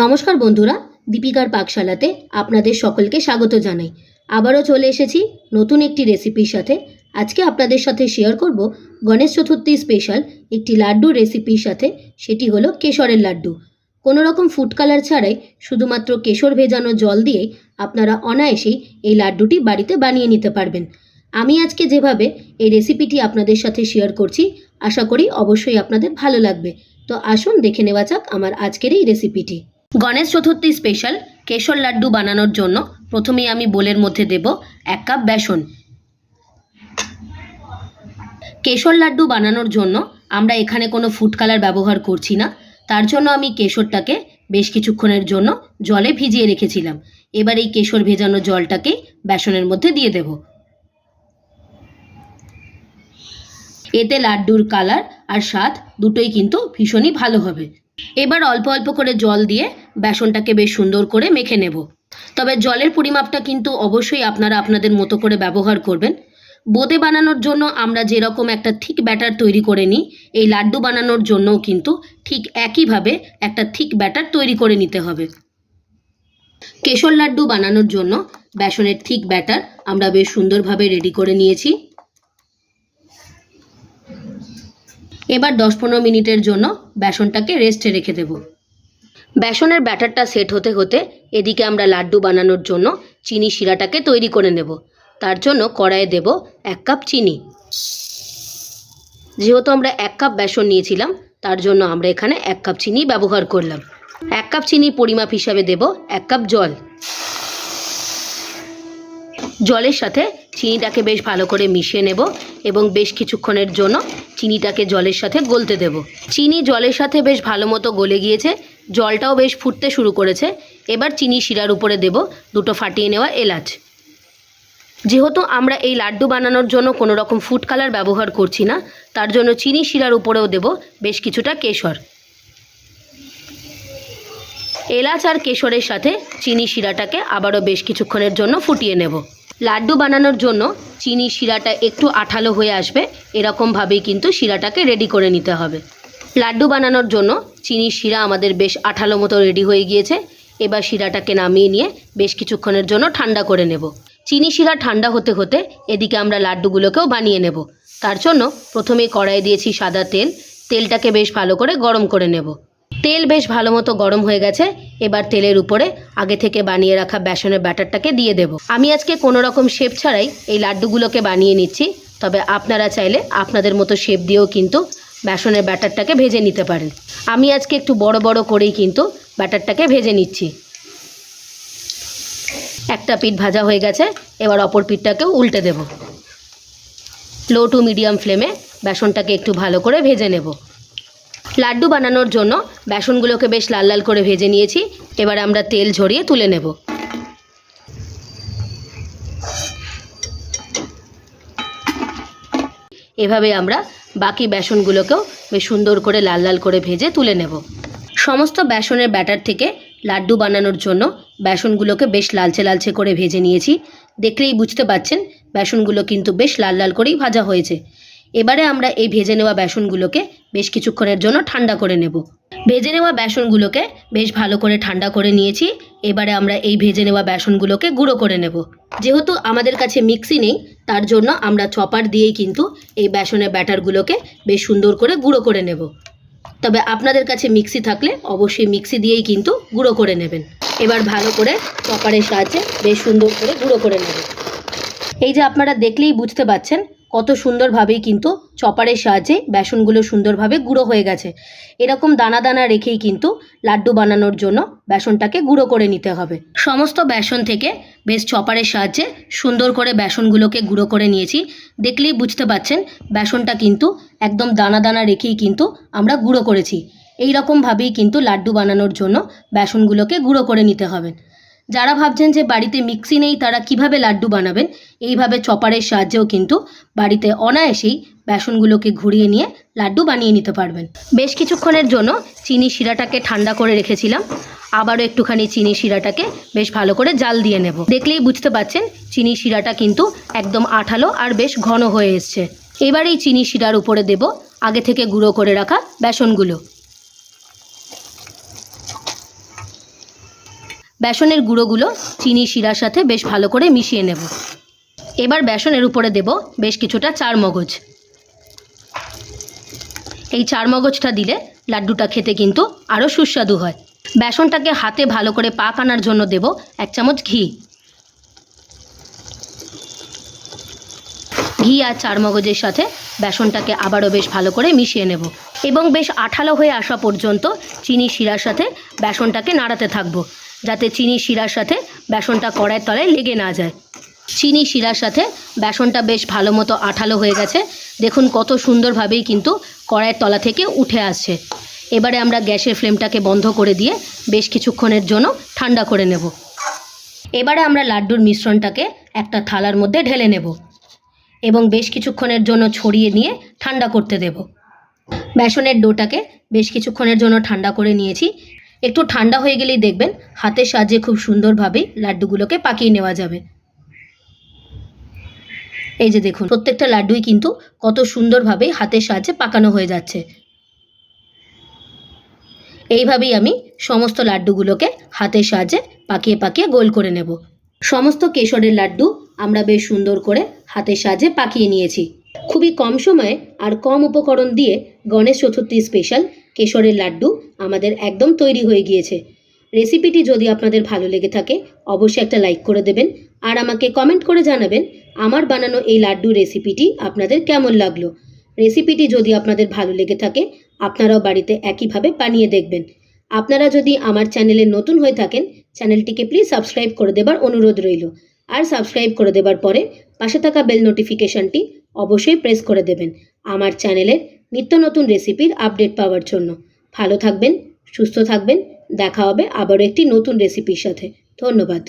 নমস্কার বন্ধুরা, দীপিকার পাকশালাতে আপনাদের সকলকে স্বাগত জানাই। আবারও চলে এসেছি নতুন একটি রেসিপির সাথে। আজকে আপনাদের সাথে শেয়ার করব গণেশ চতুর্থী স্পেশাল একটি লাড্ডু রেসিপির সাথে, সেটি হলো কেশরের লাড্ডু। কোনো রকম ফুড কালার ছাড়াই শুধুমাত্র কেশর ভেজানো জল দিয়েই আপনারা অনায়াসেই এই লাড্ডুটি বাড়িতে বানিয়ে নিতে পারবেন। আমি আজকে যেভাবে এই রেসিপিটি আপনাদের সাথে শেয়ার করছি, আশা করি অবশ্যই আপনাদের ভালো লাগবে। তো আসুন দেখে নেওয়া যাক আমার আজকের এই রেসিপিটি গণেশ চতুর্থী স্পেশাল কেশর লাড্ডু বানানোর জন্য প্রথমেই আমি বোলের মধ্যে দেব এক কাপ বেসন। কেশর লাড্ডু বানানোর জন্য আমরা এখানে কোনো ফুড কালার ব্যবহার করছি না। তার জন্য আমি কেশরটাকে বেশ কিছুক্ষণের জন্য জলে ভিজিয়ে রেখেছিলাম। এবার এই কেশর ভেজানো জলটাকে বেসনের মধ্যে দিয়ে দেব। এতে লাড্ডুর কালার আর স্বাদ দুটোই কিন্তু ভীষণই ভালো হবে। এবার অল্প অল্প করে জল দিয়ে বেসনটাকে বেশ সুন্দর করে মেখে নেব। তবে জলের পরিমাপটা কিন্তু অবশ্যই আপনারা আপনাদের মতো করে ব্যবহার করবেন। বোঁদে বানানোর জন্য আমরা যেরকম একটা থিক ব্যাটার তৈরি করে নিই, এই লাড্ডু বানানোর জন্যও কিন্তু ঠিক একইভাবে একটা থিক ব্যাটার তৈরি করে নিতে হবে। কেশর লাড্ডু বানানোর জন্য বেসনের থিক ব্যাটার আমরা বেশ সুন্দরভাবে রেডি করে নিয়েছি। এবার দশ পনেরো মিনিটের জন্য বেসনটাকে রেস্টে রেখে দেব। বেসনের ব্যাটারটা সেট হতে হতে এদিকে আমরা লাড্ডু বানানোর জন্য চিনি শিরাটাকে তৈরি করে নেব। তার জন্য কড়াইয়ে দেব এক কাপ চিনি। যেহেতু আমরা এক কাপ বেসন নিয়েছিলাম, তার জন্য আমরা এখানে এক কাপ চিনি ব্যবহার করলাম। এক কাপ চিনি পরিমাপ হিসাবে দেব এক কাপ জল। জলের সাথে চিনিটাকে বেশ ভালো করে মিশিয়ে নেব এবং বেশ কিছুক্ষণের জন্য চিনিটাকে জলের সাথে গলতে দেব। চিনি জলের সাথে বেশ ভালো মতো গলে গিয়েছে, জলটাও বেশ ফুটতে শুরু করেছে। এবার চিনি শিরার উপরে দেব, দুটো ফাটিয়ে নেওয়া এলাচ। যেহেতু আমরা এই লাড্ডু বানানোর জন্য কোনো রকম ফুড কালার ব্যবহার করছি না, তার জন্য চিনি শিরার উপরেও দেব বেশ কিছুটা কেশর। এলাচ আর কেশরের সাথে চিনি শিরাটাকে আবারও বেশ কিছুক্ষণের জন্য ফুটিয়ে নেব। লাড্ডু বানানোর জন্য চিনি শিরাটা একটু আঠালো হয়ে আসবে। এরকমভাবেই কিন্তু শিরাটাকে রেডি করে নিতে হবে। লাড্ডু বানানোর জন্য চিনি শিরা আমাদের বেশ আঠালো মতো রেডি হয়ে গিয়েছে। এবার শিরাটাকে নামিয়ে নিয়ে বেশ কিছুক্ষণের জন্য ঠান্ডা করে নেব। চিনি শিরা ঠান্ডা হতে হতে এদিকে আমরা লাড্ডুগুলোকেও বানিয়ে নেব। তার জন্য প্রথমে কড়াই দিয়েছি সাদা তেল। তেলটাকে বেশ ভালো করে গরম করে নেব। তেল বেশ ভালো মতো গরম হয়ে গেছে, এবার তেলের উপরে আগে থেকে বানিয়ে রাখা বেসনের ব্যাটারটাকে দিয়ে দেব। আমি আজকে কোনো রকম শেপ ছাড়াই এই লাড্ডুগুলোকে বানিয়ে নিচ্ছি, তবে আপনারা চাইলে আপনাদের মতো শেপ দিয়েও কিন্তু বেসনের ব্যাটারটাকে ভেজে নিতে পারেন। আমি আজকে একটু বড় বড় করেই কিন্তু ব্যাটারটাকে ভেজে নিচ্ছি। একটা পিঠ ভাজা হয়ে গেছে, এবার অপর পিঠটাকেও উল্টে দেব। লো টু মিডিয়াম ফ্লেমে বেসনটাকে একটু ভালো করে ভেজে নেব। লাড্ডু বানানোর জন্য বেসনগুলোকে বেশ লাল লাল করে ভেজে নিয়েছি। এবার আমরা তেল ঝরিয়ে তুলে নেব। এভাবে আমরা বাকি বেসনগুলোকেও বেশ সুন্দর করে লাল লাল করে ভেজে তুলে নেব। সমস্ত বেসনের ব্যাটার থেকে লাড্ডু বানানোর জন্য বেসনগুলোকে বেশ লালচে লালচে করে ভেজে নিয়েছি। দেখলেই বুঝতে পাচ্ছেন বেসনগুলো কিন্তু বেশ লাল লাল করেই ভাজা হয়েছে। এবারে আমরা এই ভেজে নেওয়া বেসনগুলোকে বেশ কিছুক্ষণের জন্য ঠান্ডা করে নেব। ভেজে নেওয়া বেসনগুলোকে বেশ ভালো করে ঠান্ডা করে নিয়েছি। এবারে আমরা এই ভেজে নেওয়া বেসনগুলোকে গুঁড়ো করে নেব। যেহেতু আমাদের কাছে মিক্সি নেই, তার জন্য আমরা চপার দিয়েই কিন্তু এই বেসনের ব্যাটারগুলোকে বেশ সুন্দর করে গুঁড়ো করে নেব। তবে আপনাদের কাছে মিক্সি থাকলে অবশ্যই মিক্সি দিয়েই কিন্তু গুঁড়ো করে নেবেন। এবার ভালো করে চপারের সাহায্যে বেশ সুন্দর করে গুঁড়ো করে নেব। এই যে আপনারা দেখলেই বুঝতে পাচ্ছেন কত সুন্দরভাবেই কিন্তু চপারের সাহায্যে বেসনগুলো সুন্দরভাবে গুঁড়ো হয়ে গেছে। এরকম দানা দানা রেখেই কিন্তু লাড্ডু বানানোর জন্য বেসনটাকে গুঁড়ো করে নিতে হবে। সমস্ত বেসন থেকে বেশ চপারের সাহায্যে সুন্দর করে বেসনগুলোকে গুঁড়ো করে নিয়েছি। দেখলেই বুঝতে পাচ্ছেন, বেসনটা কিন্তু একদম দানা দানা রেখেই কিন্তু আমরা গুঁড়ো করেছি। এই রকমভাবেই কিন্তু লাড্ডু বানানোর জন্য বেসনগুলোকে গুঁড়ো করে নিতে হবে। যারা ভাবছেন যে বাড়িতে মিক্সি নেই, তারা কীভাবে লাড্ডু বানাবেন? এইভাবে চপারের সাহায্যেও কিন্তু বাড়িতে অনায়াসেই বেসনগুলোকে ঘুরিয়ে নিয়ে লাড্ডু বানিয়ে নিতে পারবেন। বেশ কিছুক্ষণের জন্য চিনি শিরাটাকে ঠান্ডা করে রেখেছিলাম। আবারও একটুখানি চিনি শিরাটাকে বেশ ভালো করে জাল দিয়ে নেব। দেখলেই বুঝতে পাচ্ছেন, চিনি শিরাটা কিন্তু একদম আঠালো আর বেশ ঘন হয়ে এসছে। এবার এই চিনি শিরার উপরে দেব আগে থেকে গুঁড়ো করে রাখা বেসনগুলো। বেসনের গুঁড়োগুলো চিনি, শিরার সাথে বেশ ভালো করে মিশিয়ে নেব। এবার বেসনের উপরে দেব বেশ কিছুটা চার মগজ এই চার মগজটা দিলে লাড্ডুটা খেতে কিন্তু আরও সুস্বাদু হয়। বেসনটাকে হাতে ভালো করে পাক আনার জন্য দেব এক চামচ ঘি। ঘি আর চার মগজের সাথে বেসনটাকে আবারও বেশ ভালো করে মিশিয়ে নেব এবং বেশ আঠালো হয়ে আসা পর্যন্ত চিনি, শিরার সাথে বেসনটাকে নাড়াতে থাকব। যাতে চিনি শিরার সাথে বেসনটা কড়াইয়ের তলায় লেগে না যায়। চিনি শিরার সাথে বেসনটা বেশ ভালো মতো আঠালো হয়ে গেছে। দেখুন কত সুন্দরভাবেই কিন্তু কড়াইয়ের তলা থেকে উঠে আসছে। এবারে আমরা গ্যাসের ফ্লেমটাকে বন্ধ করে দিয়ে বেশ কিছুক্ষণের জন্য ঠান্ডা করে নেব। এবারে আমরা লাড্ডুর মিশ্রণটাকে একটা থালার মধ্যে ঢেলে নেব এবং বেশ কিছুক্ষণের জন্য ছড়িয়ে নিয়ে ঠান্ডা করতে দেব। বেসনের ডোটাকে বেশ কিছুক্ষণের জন্য ঠান্ডা করে নিয়েছি। একটু ঠান্ডা হয়ে গেলেই দেখবেন হাতের সাহায্যে খুব সুন্দরভাবেই লাড্ডুগুলোকে পাকিয়ে নেওয়া যাবে। এই যে দেখুন, প্রত্যেকটা লাড্ডুই কিন্তু কত সুন্দরভাবে হাতের সাহায্যে পাকানো হয়ে যাচ্ছে। এইভাবেই আমি সমস্ত লাড্ডুগুলোকে হাতের সাহায্যে পাকিয়ে পাকিয়ে গোল করে নেব। সমস্ত কেশরের লাড্ডু আমরা বেশ সুন্দর করে হাতের সাহায্যে পাকিয়ে নিয়েছি। খুবই কম সময়ে আর কম উপকরণ দিয়ে গণেশ চতুর্থী স্পেশাল কেশরের লাড্ডু আমাদের একদম তৈরি হয়ে গিয়েছে। রেসিপিটি যদি আপনাদের ভালো লেগে থাকে, অবশ্যই একটা লাইক করে দেবেন আর আমাকে কমেন্ট করে জানাবেন আমার বানানো এই লাড্ডু রেসিপিটি আপনাদের কেমন লাগল। রেসিপিটি যদি আপনাদের ভালো লেগে থাকে, আপনারাও বাড়িতে একইভাবে বানিয়ে দেখবেন। আপনারা যদি আমার চ্যানেলে নতুন হয়ে থাকেন, চ্যানেলটিকে প্লিজ সাবস্ক্রাইব করে দেবার অনুরোধ রইল। আর সাবস্ক্রাইব করে দেবার পরে পাশে থাকা বেল নোটিফিকেশনটি অবশ্যই প্রেস করে দেবেন। আমার চ্যানেলের নিত্য নতুন রেসিপির আপডেট পাওয়ার জন্য। ভালো থাকবেন, সুস্থ থাকবেন, দেখা হবে আবারও একটি নতুন রেসিপির সাথে। ধন্যবাদ।